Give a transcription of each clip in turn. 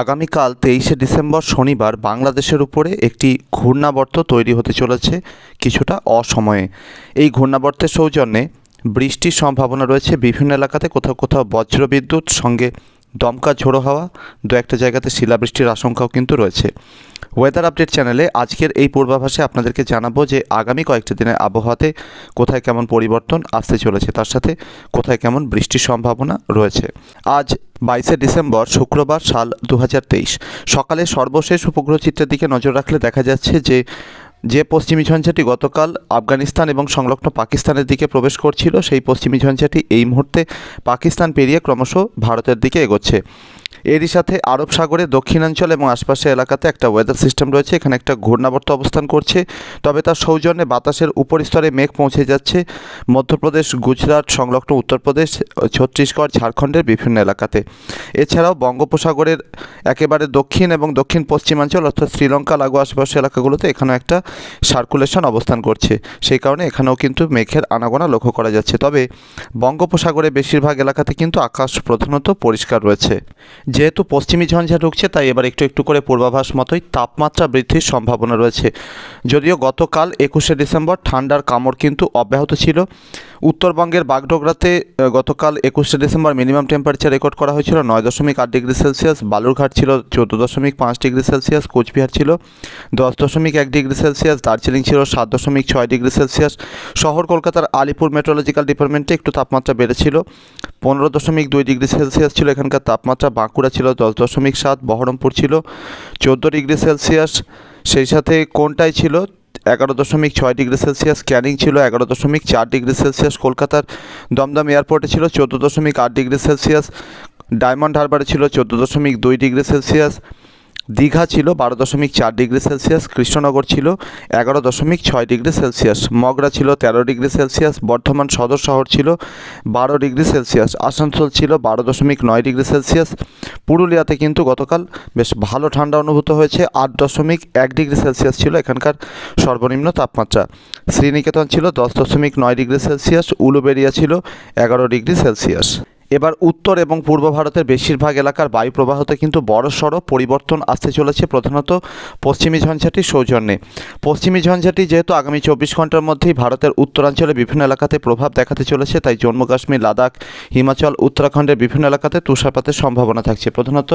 আগামীকাল তেইশে ডিসেম্বর শনিবার বাংলাদেশের উপরে একটি ঘূর্ণাবর্ত তৈরি হতে চলেছে কিছুটা অসময়ে। এই ঘূর্ণাবর্তের সৌজন্যে বৃষ্টির সম্ভাবনা রয়েছে বিভিন্ন এলাকাতে। কোথাও কোথাও বজ্রবিদ্যুৎ, সঙ্গে দমকা ঝোড়ো হাওয়া, দু একটা জায়গাতে শিলাবৃষ্টির আশঙ্কাও কিন্তু রয়েছে। ওয়েদার আপডেট চ্যানেলে আজকের এই পূর্বাভাসে আপনাদেরকে জানাব যে আগামী কয়েকটি দিনের আবহাওয়াতে কোথায় কেমন পরিবর্তন আসতে চলেছে, তার সাথে কোথায় কেমন বৃষ্টির সম্ভাবনা রয়েছে। আজ বাইশে ডিসেম্বর, শুক্রবার, সাল দু হাজার তেইশ। সকালে সর্বশেষ উপগ্রহ চিত্রের দিকে নজর রাখলে দেখা যাচ্ছে যে যে পশ্চিমী ঝঞ্ঝাটি গতকাল আফগানিস্তান এবং সংলগ্ন পাকিস্তানের দিকে প্রবেশ করছিল, সেই পশ্চিমী ঝঞ্ঝাটি এই মুহূর্তে পাকিস্তান পেরিয়ে ক্রমশ ভারতের দিকে এগোচ্ছে। এরই সাথে আরব সাগরে, দক্ষিণাঞ্চল এবং আশপাশের এলাকাতে একটা ওয়েদার সিস্টেম রয়েছে। এখানে একটা ঘূর্ণাবর্ত অবস্থান করছে, তবে তার সৌজন্যে বাতাসের উপরিস্তরে মেঘ পৌঁছে যাচ্ছে। মধ্যপ্রদেশ, গুজরাট, সংলগ্ন উত্তরপ্রদেশ, ছত্তিশগড়, ঝাড়খণ্ডের বিভিন্ন এলাকাতে। এছাড়াও বঙ্গোপসাগরের একেবারে দক্ষিণ এবং দক্ষিণ পশ্চিমাঞ্চল অর্থাৎ শ্রীলঙ্কা লাগু আশেপাশে এলাকাগুলোতে এখানেও একটা সার্কুলেশন অবস্থান করছে। সেই কারণে এখানেও কিন্তু মেঘের আনাগোনা লক্ষ্য করা যাচ্ছে। তবে বঙ্গোপসাগরে বেশিরভাগ এলাকাতে কিন্তু আকাশ প্রধানত পরিষ্কার রয়েছে। যেহেতু পশ্চিমী ঝঞ্ঝা ঢুকছে, তাই এবার একটু একটু করে পূর্বাভাস মতোই তাপমাত্রা বৃদ্ধির সম্ভাবনা রয়েছে। যদিও গতকাল একুশে ডিসেম্বর ঠান্ডার কামড় কিন্তু অব্যাহত ছিল। উত্তরবঙ্গের বাগডোগরাতে গতকাল একুশে ডিসেম্বর মিনিমাম টেম্পারেচার রেকর্ড করা হয়েছিল নয় দশমিক আট ডিগ্রি সেলসিয়াস, বালুরঘাট ছিল চোদ্দ দশমিক পাঁচ ডিগ্রি সেলসিয়াস, কোচবিহার ছিল দশ দশমিক এক ডিগ্রি সেলসিয়াস, দার্জিলিং ছিল সাত দশমিক ছয় ডিগ্রি সেলসিয়াস। শহর কলকাতার আলিপুর মেট্রোলজিক্যাল ডিপার্টমেন্টে একটু তাপমাত্রা বেড়েছিল। পনেরো দশমিক দুই ডিগ্রি সেলসিয়াস ছিল এখানকার তাপমাত্রা, বাঁকুড়া ছিল দশ দশমিক সাত, বহরমপুর ছিল চোদ্দ ডিগ্রি সেলসিয়াস। সেই সাথে কোনটাই ছিল? এগারো দশমিক ছয় ডিগ্রি সেলসিয়াস, ক্যানিং ছিল এগারো দশমিক চার ডিগ্রি সেলসিয়াস, কলকাতার দমদম এয়ারপোর্টে ছিল চোদ্দ দশমিক আট ডিগ্রি সেলসিয়াস, ডায়মন্ড হারবারে ছিল চোদ্দ দশমিক দুই ডিগ্রি সেলসিয়াস। দীঘা ছিল বারো দশমিক চার ডিগ্রি সেলসিয়াস, কৃষ্ণনগর ছিল এগারো দশমিক ছয় ডিগ্রি সেলসিয়াস, মগরা ছিল তেরো ডিগ্রি সেলসিয়াস, বর্ধমান সদর শহর ছিল বারো ডিগ্রি সেলসিয়াস, আসানসোল ছিল বারো দশমিক নয় ডিগ্রি সেলসিয়াস। পুরুলিয়াতে কিন্তু গতকাল বেশ ভালো ঠান্ডা অনুভূত হয়েছে, আট দশমিক এক ডিগ্রি সেলসিয়াস ছিল এখানকার সর্বনিম্ন তাপমাত্রা। শ্রীনিকেতন ছিল দশ দশমিক নয় ডিগ্রি সেলসিয়াস, উলুবেরিয়া ছিল এগারো ডিগ্রি সেলসিয়াস। এবার উত্তর এবং পূর্ব ভারতের বেশিরভাগ এলাকার বায়ু প্রবাহতে কিন্তু বড়সড় পরিবর্তন আসতে চলেছে, প্রধানত পশ্চিমী ঝঞ্ঝাটির সৌজন্যে। পশ্চিমী ঝঞ্ঝাটি যেহেতু আগামী চব্বিশ ঘণ্টার মধ্যেই ভারতের উত্তরাঞ্চলে বিভিন্ন এলাকাতে প্রভাব দেখাতে চলেছে, তাই জম্মু কাশ্মীর, লাদাখ, হিমাচল, উত্তরাখণ্ডের বিভিন্ন এলাকাতে তুষারপাতের সম্ভাবনা থাকছে। প্রধানত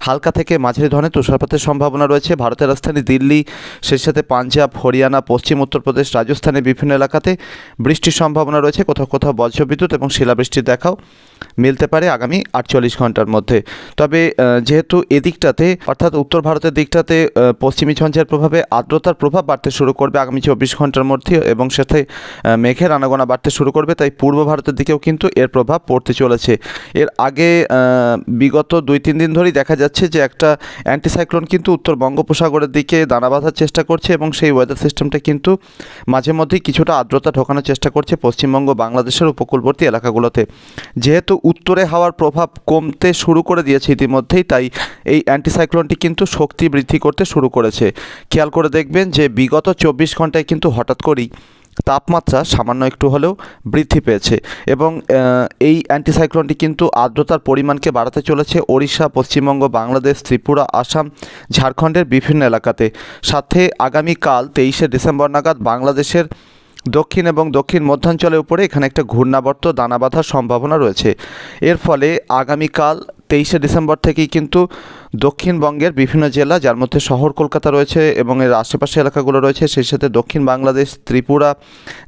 হালকা থেকে মাঝারি ধরনের তুষারপাতের সম্ভাবনা রয়েছে। ভারতের রাজধানী দিল্লি, সেই সাথে পাঞ্জাব, হরিয়ানা, পশ্চিম উত্তরপ্রদেশ, রাজস্থানের বিভিন্ন এলাকাতে বৃষ্টির সম্ভাবনা রয়েছে। কোথাও কোথাও বজ্রবিদ্যুৎ এবং শিলাবৃষ্টির দেখাও মিলতে পারে আগামী আটচল্লিশ ঘণ্টার মধ্যে। তবে যেহেতু এদিকটাতে, অর্থাৎ উত্তর ভারতের দিকটাতে পশ্চিমী ঝঞ্ঝার প্রভাবে আর্দ্রতার প্রভাব বাড়তে শুরু করবে আগামী চব্বিশ ঘণ্টার মধ্যে এবং সাথে মেঘের আনাগোনা বাড়তে শুরু করবে, তাই পূর্ব ভারতের দিকেও কিন্তু এর প্রভাব পড়তে চলেছে। এর আগে বিগত দুই তিন দিন ধরেই দেখা যাচ্ছে যে একটা অ্যান্টিসাইক্লোন কিন্তু উত্তর বঙ্গোপসাগরের দিকে দানা বাঁধার চেষ্টা করছে এবং সেই ওয়েদার সিস্টেমটা কিন্তু মাঝে মধ্যেই কিছুটা আর্দ্রতা ঢোকানোর চেষ্টা করছে পশ্চিমবঙ্গ বাংলাদেশের উপকূলবর্তী এলাকাগুলোতে। যেহেতু উত্তরে হাওয়ার প্রভাব কমতে শুরু করে দিয়েছে ইতিমধ্যেই, তাই এই অ্যান্টিসাইক্লোনটি কিন্তু শক্তি বৃদ্ধি করতে শুরু করেছে। খেয়াল করে দেখবেন যে বিগত চব্বিশ ঘন্টায় কিন্তু হঠাৎ করেই তাপমাত্রা সামান্য একটু হলেও বৃদ্ধি পেয়েছে এবং এই অ্যান্টিসাইক্লোনটি কিন্তু আর্দ্রতার পরিমাণকে বাড়াতে চলেছে ওড়িশা, পশ্চিমবঙ্গ, বাংলাদেশ, ত্রিপুরা, আসাম, ঝাড়খণ্ডের বিভিন্ন এলাকাতে। সাথে আগামীকাল তেইশে ডিসেম্বর নাগাদ বাংলাদেশের দক্ষিণ এবং দক্ষিণ মধ্যাঞ্চলের উপরে এখানে একটা ঘূর্ণাবর্ত দানা বাঁধার সম্ভাবনা রয়েছে। এর ফলে আগামীকাল তেইশে ডিসেম্বর থেকেই কিন্তু দক্ষিণবঙ্গের বিভিন্ন জেলা, যার মধ্যে শহর কলকাতা রয়েছে এবং এর আশেপাশে এলাকাগুলো রয়েছে, সেই সাথে দক্ষিণ বাংলাদেশ, ত্রিপুরা,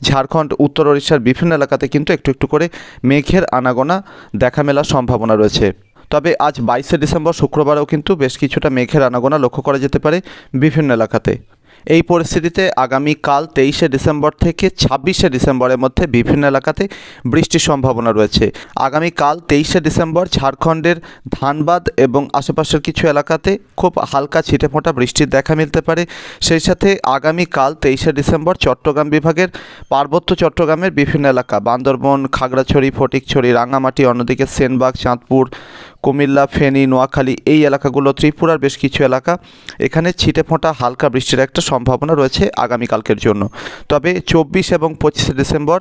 ঝাড়খণ্ড, উত্তর ওড়িশার বিভিন্ন এলাকাতে কিন্তু একটু একটু করে মেঘের আনাগোনা দেখা মেলার সম্ভাবনা রয়েছে। তবে আজ বাইশে ডিসেম্বর শুক্রবারেও কিন্তু বেশ কিছুটা মেঘের আনাগোনা লক্ষ্য করা যেতে পারে বিভিন্ন এলাকাতে। এই পরিস্থিতিতে আগামীকাল তেইশে ডিসেম্বর থেকে ছাব্বিশে ডিসেম্বরের মধ্যে বিভিন্ন এলাকাতে বৃষ্টির সম্ভাবনা রয়েছে। আগামীকাল তেইশে ডিসেম্বর ঝাড়খণ্ডের ধানবাদ এবং আশেপাশের কিছু এলাকাতে খুব হালকা ছিটেফোঁটা বৃষ্টির দেখা মিলতে পারে। সেই সাথে আগামীকাল তেইশে ডিসেম্বর চট্টগ্রাম বিভাগের পার্বত্য চট্টগ্রামের বিভিন্ন এলাকা, বান্দরবন, খাগড়াছড়ি, ফটিকছড়ি রাঙামাটি অন্যদিকে সেনবাগ, চাঁদপুর, কুমিল্লা, ফেনী, নোয়াখালী এই এলাকাগুলো, ত্রিপুরার বেশ কিছু এলাকা, এখানে ছিটে ফোঁটা হালকা বৃষ্টির একটা সম্ভাবনা রয়েছে আগামীকালকের জন্য। তবে চব্বিশ এবং পঁচিশে ডিসেম্বর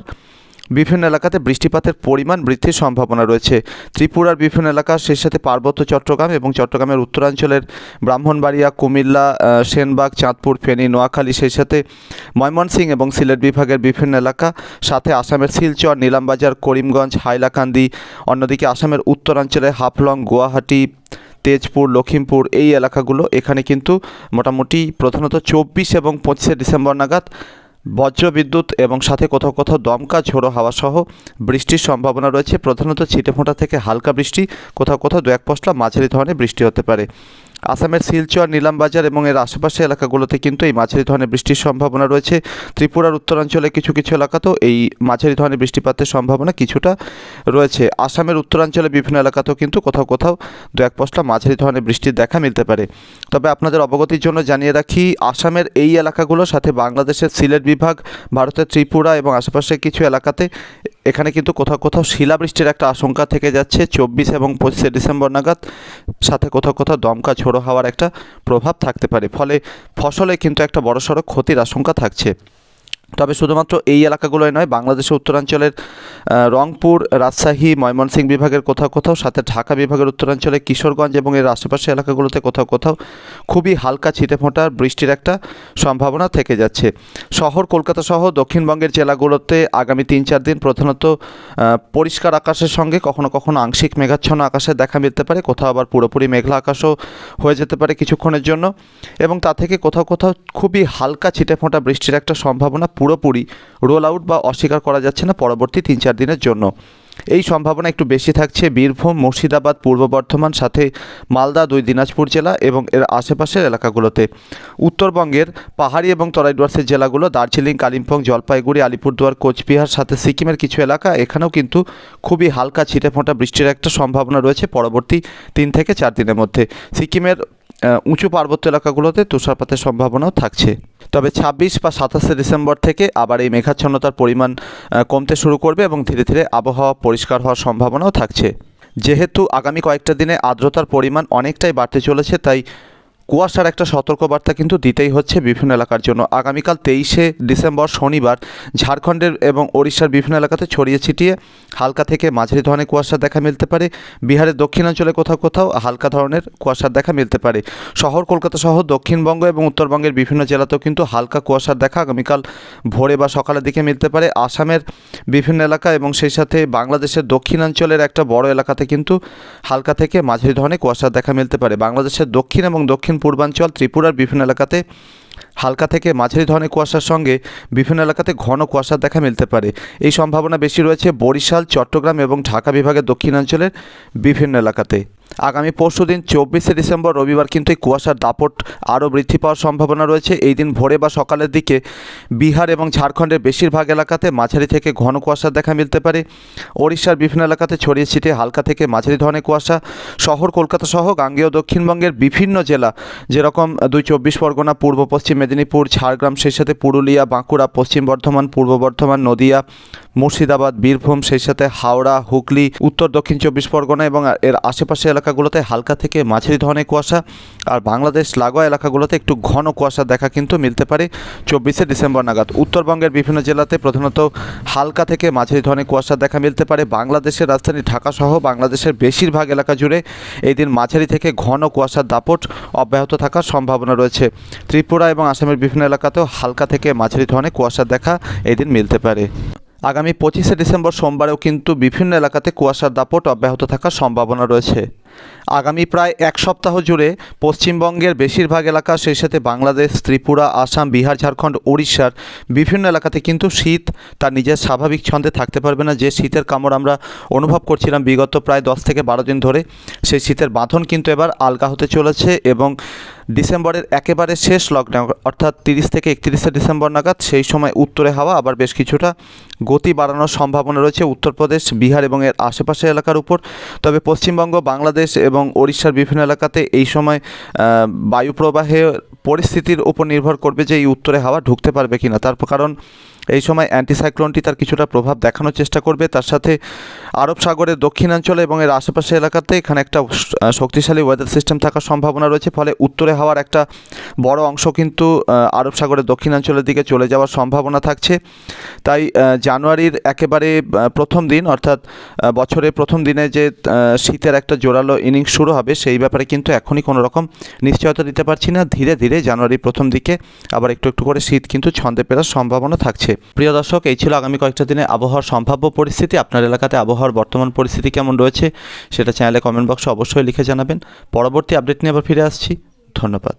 বিভিন্ন এলাকাতে বৃষ্টিপাতের পরিমাণ বৃদ্ধির সম্ভাবনা রয়েছে। ত্রিপুরার বিভিন্ন এলাকা সেই সাথে পার্বত্য চট্টগ্রাম এবং চট্টগ্রামের উত্তরাঞ্চলের ব্রাহ্মণবাড়িয়া, কুমিল্লা সেনবাগ, চাঁদপুর, ফেনী, নোয়াখালী সেই সাথে ময়মনসিংহ এবং সিলেট বিভাগের বিভিন্ন এলাকা, সাথে আসামের শিলচর, নিলামবাজার, করিমগঞ্জ, হাইলাকান্দি, অন্যদিকে আসামের উত্তরাঞ্চলে হাফলং, গুয়াহাটি তেজপুর লখিমপুর এই এলাকাগুলো। এখানে কিন্তু মোটামুটি প্রধানত চব্বিশ এবং পঁচিশে ডিসেম্বর নাগাদ বজ্রবিদ্যুৎ এবং সাথে কোথাও কোথাও দমকা ঝোড়ো হাওয়া সহ বৃষ্টির সম্ভাবনা রয়েছে। প্রধানত ছিটেফোঁটা থেকে হালকা বৃষ্টি, কোথাও কোথাও দু এক পশলা মাঝারি ধরনের বৃষ্টি হতে পারে। আসামের শিলচর, নিলামবাজার এবং এর আশেপাশে এলাকাগুলোতে কিন্তু এই মাঝারি ধরনের বৃষ্টির সম্ভাবনা রয়েছে। ত্রিপুরার উত্তরাঞ্চলে কিছু কিছু এলাকাতেও এই মাঝারি ধরনের বৃষ্টিপাতের সম্ভাবনা কিছুটা রয়েছে। আসামের উত্তরাঞ্চলে বিভিন্ন এলাকাতেও কিন্তু কোথাও কোথাও দু এক পশলা মাঝারি ধরনের বৃষ্টির দেখা মিলতে পারে। তবে আপনাদের অবগতির জন্য জানিয়ে রাখি, আসামের এই এলাকাগুলোর সাথে বাংলাদেশের সিলেট বিভাগ, ভারতের ত্রিপুরা এবং আশেপাশের কিছু এলাকাতে এখানে কিন্তু কোথাও কোথাও শিলাবৃষ্টির একটা আশঙ্কা থেকে যাচ্ছে। চব্বিশ এবং পঁচিশে ডিসেম্বর নাগাদ সাথে কোথাও কোথাও দমকা ঝোড়ো হওয়ার একটা প্রভাব থাকতে পারে। ফলে ফসলে কিন্তু একটা বড়সড় ক্ষতির আশঙ্কা থাকছে। তবে শুধুমাত্র এই এলাকাগুলোই নয়, বাংলাদেশের উত্তরাঞ্চলের রংপুর, রাজশাহী, ময়মনসিংহ বিভাগের কোথাও কোথাও, সাথে ঢাকা বিভাগের উত্তরাঞ্চলে কিশোরগঞ্জ এবং এর আশেপাশে এলাকাগুলোতে কোথাও কোথাও খুবই হালকা ছিটেফোঁটা বৃষ্টির একটা সম্ভাবনা থেকে যাচ্ছে। শহর কলকাতা সহ দক্ষিণবঙ্গের জেলাগুলোতে আগামী তিন চার দিন প্রধানত পরিষ্কার আকাশের সঙ্গে কখনো কখনো আংশিক মেঘাচ্ছন্ন আকাশে দেখা মিলতে পারে, কোথাও আবার পুরোপুরি মেঘলা আকাশও হয়ে যেতে পারে কিছুক্ষণের জন্য এবং তা থেকে কোথাও কোথাও খুবই হালকা ছিটেফোঁটা বৃষ্টির একটা সম্ভাবনা পুরোপুরি রোল আউট বা অস্বীকার করা যাচ্ছে না পরবর্তী তিন চার দিনের জন্য। এই সম্ভাবনা একটু বেশি থাকছে বীরভূম, মুর্শিদাবাদ, পূর্ব বর্ধমান, সাথে মালদা, দুই দিনাজপুর জেলা এবং এর আশেপাশের এলাকাগুলোতে। উত্তরবঙ্গের পাহাড়ি এবং তরাই ডুয়ার্সের জেলাগুলো দার্জিলিং, কালিম্পং, জলপাইগুড়ি, আলিপুরদুয়ার, কোচবিহার, সাথে সিকিমের কিছু এলাকা, এখানেও কিন্তু খুবই হালকা ছিটেফোঁটা বৃষ্টির একটা সম্ভাবনা রয়েছে পরবর্তী তিন থেকে চার দিনের মধ্যে। সিকিমের উঁচু পার্বত্য এলাকাগুলোতে তুষারপাতের সম্ভাবনাও থাকছে। তবে ছাব্বিশ বা সাতাশে ডিসেম্বর থেকে আবার এই মেঘাচ্ছন্নতার পরিমাণ কমতে শুরু করবে এবং ধীরে ধীরে আবহাওয়া পরিষ্কার হওয়ার সম্ভাবনাও থাকছে। যেহেতু আগামী কয়েকটা দিনে আর্দ্রতার পরিমাণ অনেকটাই বাড়তে চলেছে, তাই কুয়াশার একটা সতর্কবার্তা কিন্তু দিতেই হচ্ছে বিভিন্ন এলাকার জন্য। আগামীকাল তেইশে ডিসেম্বর শনিবার ঝাড়খণ্ডের এবং ওড়িশার বিভিন্ন এলাকাতে ছড়িয়ে ছিটিয়ে হালকা থেকে মাঝারি ধরনের কুয়াশার দেখা মিলতে পারে। বিহারের দক্ষিণাঞ্চলে কোথাও কোথাও হালকা ধরনের কুয়াশার দেখা মিলতে পারে। শহর কলকাতা সহ দক্ষিণবঙ্গ এবং উত্তরবঙ্গের বিভিন্ন জেলাতেও কিন্তু হালকা কুয়াশার দেখা আগামীকাল ভোরে বা সকালের দিকে মিলতে পারে। আসামের বিভিন্ন এলাকা এবং সেই সাথে বাংলাদেশের দক্ষিণাঞ্চলের একটা বড় এলাকাতে কিন্তু হালকা থেকে মাঝারি ধরনের কুয়াশার দেখা মিলতে পারে। বাংলাদেশের দক্ষিণ এবং দক্ষিণ পূর্বাঞ্চল ত্রিপুরার বিভিন্ন এলাকাতে হালকা থেকে মাঝারি ধরনের কুয়াশার সঙ্গে বিভিন্ন এলাকাতে ঘন কুয়াশার দেখা মিলতে পারে। এই সম্ভাবনা বেশি রয়েছে বরিশাল, চট্টগ্রাম এবং ঢাকা বিভাগের দক্ষিণাঞ্চলের বিভিন্ন এলাকাতে। আগামী পরশু দিন চব্বিশে ডিসেম্বর রবিবার কিন্তু এই কুয়াশার দাপট আরও বৃদ্ধি পাওয়ার সম্ভাবনা রয়েছে। এই দিন ভোরে বা সকালের দিকে বিহার এবং ঝাড়খণ্ডের বেশিরভাগ এলাকাতে মাঝারি থেকে ঘন কুয়াশার দেখা মিলতে পারে। ওড়িশার বিভিন্ন এলাকাতে ছড়িয়ে ছিটিয়ে হালকা থেকে মাঝারি ধরনের কুয়াশা। শহর কলকাতা সহ গাঙ্গেয় দক্ষিণবঙ্গের বিভিন্ন জেলা, যেরকম দুই চব্বিশ পরগনা, পূর্ব পশ্চিম মেদিনীপুর, ঝাড়গ্রাম, সেই সাথে পুরুলিয়া, বাঁকুড়া, পশ্চিম বর্ধমান, পূর্ব বর্ধমান, নদিয়া, মুর্শিদাবাদ, বীরভূম, সেই সাথে হাওড়া, হুগলি, উত্তর, দক্ষিণ চব্বিশ পরগনা এবং এর আশেপাশে এলাকাগুলোতে হালকা থেকে মাঝারি ধরনের কুয়াশা আর বাংলাদেশ লাগোয়া এলাকাগুলোতে একটু ঘন কুয়াশা দেখা কিন্তু মিলতে পারে চব্বিশে ডিসেম্বর নাগাদ। উত্তরবঙ্গের বিভিন্ন জেলাতে প্রধানত হালকা থেকে মাঝারি ধরনের কুয়াশা দেখা মিলতে পারে। বাংলাদেশের রাজধানী ঢাকা সহ বাংলাদেশের বেশিরভাগ এলাকা জুড়ে এই দিন মাঝারি থেকে ঘন কুয়াশার দাপট অব্যাহত থাকার সম্ভাবনা রয়েছে। ত্রিপুরা এবং আসামের বিভিন্ন এলাকাতেও হালকা থেকে মাঝারি ধরনের কুয়াশার দেখা এই দিন মিলতে পারে। আগামী পঁচিশে ডিসেম্বর সোমবারেও কিন্তু বিভিন্ন এলাকাতে কুয়াশার দাপট অব্যাহত থাকার সম্ভাবনা রয়েছে। আগামী প্রায় এক সপ্তাহ জুড়ে পশ্চিমবঙ্গের বেশিরভাগ এলাকা, সেই সাথে বাংলাদেশ, ত্রিপুরা, আসাম, বিহার, ঝাড়খণ্ড উড়িষ্যার বিভিন্ন এলাকাতে কিন্তু শীত তার নিজের স্বাভাবিক ছন্দে থাকতে পারবে না। যে শীতের কামড় আমরা অনুভব করছিলাম বিগত প্রায় দশ থেকে বারো দিন ধরে, সেই শীতের বাঁধন কিন্তু এবার আলগা হতে চলেছে এবং ডিসেম্বরের একেবারে শেষ লকডাউন, অর্থাৎ তিরিশ থেকে একত্রিশে ডিসেম্বর নাগাদ সেই সময় উত্তরে হাওয়া, আবার বেশ কিছুটা গতি বাড়ানোর সম্ভাবনা রয়েছে উত্তরপ্রদেশ, বিহার এবং এর আশেপাশের এলাকার উপর। তবে পশ্চিমবঙ্গ, বাংলাদেশ এবং ওড়িশার বিভিন্ন এলাকাতে এই সময় বায়ু প্রবাহে পরিস্থিতির উপর নির্ভর করবে যে এই উত্তরে হাওয়া ঢুকতে পারবে কিনা। তার কারণ এই সময় অ্যান্টিসাইক্লোনটি তার কিছুটা প্রভাব দেখানোর চেষ্টা করবে। তার সাথে আরব সাগরের দক্ষিণাঞ্চলে এবং এর আশেপাশে এলাকাতে এখানে একটা শক্তিশালী ওয়েদার সিস্টেম থাকার সম্ভাবনা রয়েছে। ফলে উত্তরে হাওয়ার একটা বড় অংশ কিন্তু আরব সাগরের দক্ষিণাঞ্চলের দিকে চলে যাওয়ার সম্ভাবনা থাকছে। তাই জানুয়ারির একেবারে প্রথম দিন অর্থাৎ বছরের প্রথম দিনে যে শীতের একটা জোরালো ইনিংস শুরু হবে, সেই ব্যাপারে কিন্তু এখনই কোনো রকম নিশ্চয়তা দিতে পারছি না। ধীরে ধীরে জানুয়ারির প্রথম দিকে আবার একটু একটু করে শীত কিন্তু ছন্দে ফেরার সম্ভাবনা থাকছে। প্রিয় দর্শক, এই ছিল আগামী কয়েকটা দিনে আবহাওয়ার সম্ভাব্য পরিস্থিতি। আপনার এলাকাতে আবহাওয়ার বর্তমান পরিস্থিতি কেমন রয়েছে সেটা চ্যানেলে কমেন্ট বক্সে অবশ্যই লিখে জানাবেন। পরবর্তী আপডেট নিয়ে আবার ফিরে আসছি। ধন্যবাদ।